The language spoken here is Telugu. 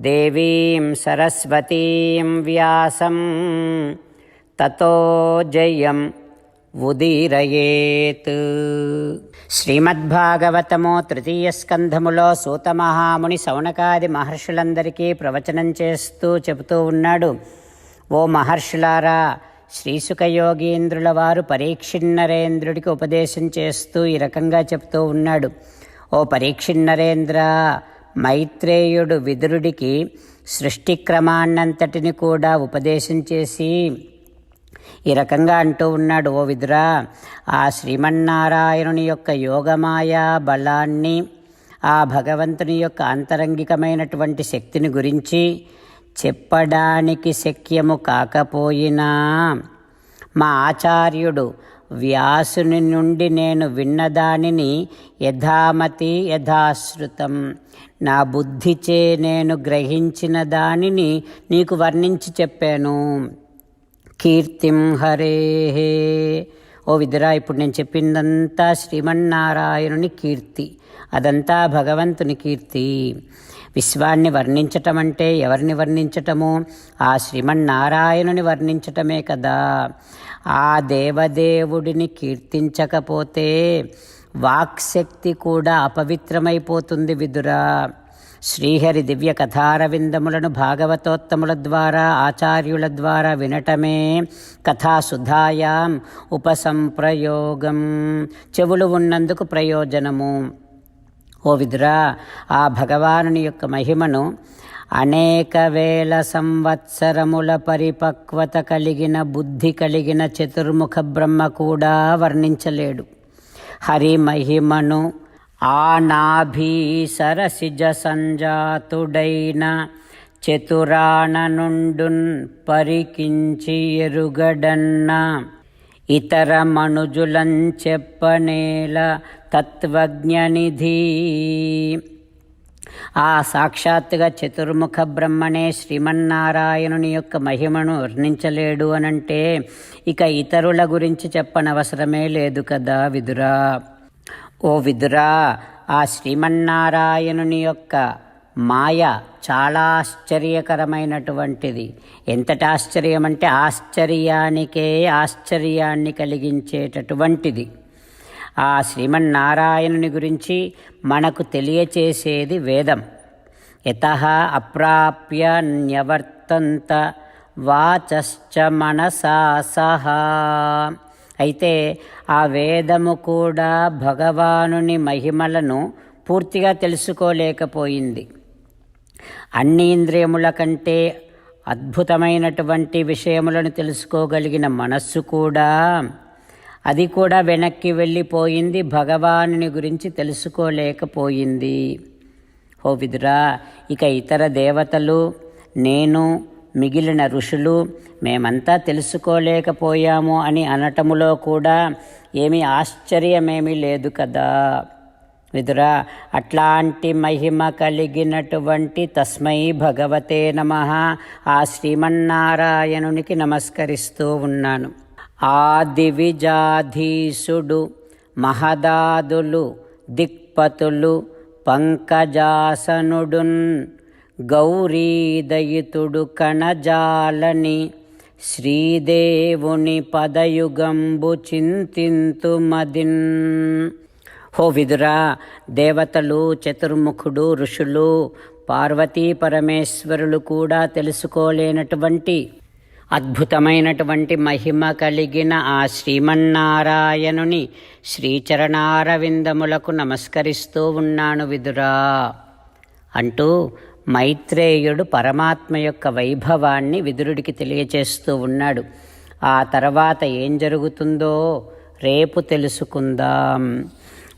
దేవీం సరస్వతీం వ్యాసం. తతో జయం ఉదీరయేత్. శ్రీమద్భాగవతము తృతీయ స్కంధములో సూతమహాముని సౌనకాది మహర్షులందరికీ ప్రవచనం చేస్తూ చెబుతూ ఉన్నాడు. ఓ మహర్షులారా శ్రీసుఖ యోగీంద్రుల వారు పరీక్షిన్నరేంద్రుడికి ఉపదేశం చేస్తూ ఈ రకంగా చెప్తూ ఉన్నాడు. ఓ పరీక్షిన్నరేంద్ర మైత్రేయుడు విదురుడికి సృష్టి క్రమాన్నంతటిని కూడా ఉపదేశం చేసి ఈ రకంగా అంటూ ఉన్నాడు ఓ విదురా ఆ శ్రీమన్నారాయణుని యొక్క యోగమాయా బలాన్ని ఆ భగవంతుని యొక్క అంతరంగికమైనటువంటి శక్తిని గురించి చెప్పడానికి శక్యము కాకపోయినా మా ఆచార్యుడు వ్యాసుని నుండి నేను విన్నదానిని యథామతి యథాశ్రుతం. నా బుద్ధిచే నేను గ్రహించిన దానిని నీకు వర్ణించి చెప్పాను. కీర్తిం హరే. ఓ విదురా ఇప్పుడు నేను చెప్పిందంతా శ్రీమన్నారాయణుని కీర్తి. అదంతా భగవంతుని కీర్తి. విశ్వాన్ని వర్ణించటం అంటే ఎవరిని వర్ణించటము? ఆ శ్రీమన్నారాయణుని వర్ణించటమే కదా. ఆ దేవదేవుడిని కీర్తించకపోతే వాక్శక్తి కూడా అపవిత్రమైపోతుంది విదురా. శ్రీహరి దివ్య కథారవిందములను భాగవతోత్తముల ద్వారా ఆచార్యుల ద్వారా వినటమే కథాసుధాయాం ఉపసంప్రయోగం. చెవులు ఉన్నందుకు ప్రయోజనము. ఓ విదురా ఆ భగవానుని యొక్క మహిమను అనేక వేల సంవత్సరముల పరిపక్వత కలిగిన బుద్ధి కలిగిన చతుర్ముఖ బ్రహ్మ కూడా వర్ణించలేడు. హరి మహిమను ఆ నాభీ సరసిజ సంజాతుడైన చతురాణ నుండున్ పరికించి ఎరుగడన్నా ఇతర మనుజులం చెప్పనేల తత్వజ్ఞనిధి. ఆ సాక్షాత్తుగా చతుర్ముఖ బ్రహ్మనే శ్రీమన్నారాయణుని యొక్క మహిమను వర్ణించలేడు అనంటే ఇక ఇతరుల గురించి చెప్పనవసరమే లేదు కదా విదురా. ఓ విదురా ఆ శ్రీమన్నారాయణుని యొక్క మాయ చాలా ఆశ్చర్యకరమైనటువంటిది. ఎంతటి ఆశ్చర్యం అంటే ఆశ్చర్యానికే ఆశ్చర్యాన్ని కలిగించేటటువంటిది. ఆ శ్రీమన్నారాయణుని గురించి మనకు తెలియచేసేది వేదం. యత అప్రాప్య న్యవర్తంత వాచశ్చ మనసా సహా. అయితే ఆ వేదము కూడా భగవానుని మహిమలను పూర్తిగా తెలుసుకోలేకపోయింది. అన్ని ఇంద్రియముల కంటే అద్భుతమైనటువంటి విషయములను తెలుసుకోగలిగిన మనస్సు కూడా అది కూడా వెనక్కి వెళ్ళిపోయింది భగవానుని గురించి తెలుసుకోలేకపోయింది. ఓ విదురా ఇక ఇతర దేవతలు నేను మిగిలిన ఋషులు మేమంతా తెలుసుకోలేకపోయాము అని అనటములో కూడా ఏమీ ఆశ్చర్యమేమీ లేదు కదా. విదురా అట్లాంటి మహిమ కలిగినటువంటి తస్మై భగవతే నమ. ఆ శ్రీమన్నారాయణునికి నమస్కరిస్తూ ఉన్నాను. ఆది విజాధీసుడు మహదాదులు దిక్పతులు పంకజాసనుడున్ గౌరీదయితుడు కణజాలని శ్రీదేవుని పదయుగంబు చింతింతుమదిన్. హో విదురా దేవతలు చతుర్ముఖుడు ఋషులు పార్వతీ పరమేశ్వరులు కూడా తెలుసుకోలేనటువంటి అద్భుతమైనటువంటి మహిమ కలిగిన ఆ శ్రీమన్నారాయణుని శ్రీచరణారవిందములకు నమస్కరిస్తూ ఉన్నాను విదురా. అంటూ మైత్రేయుడు పరమాత్మ యొక్క వైభవాన్ని విదురుడికి తెలియచేస్తూ ఉన్నాడు. ఆ తర్వాత ఏం జరుగుతుందో రేపు తెలుసుకుందాం.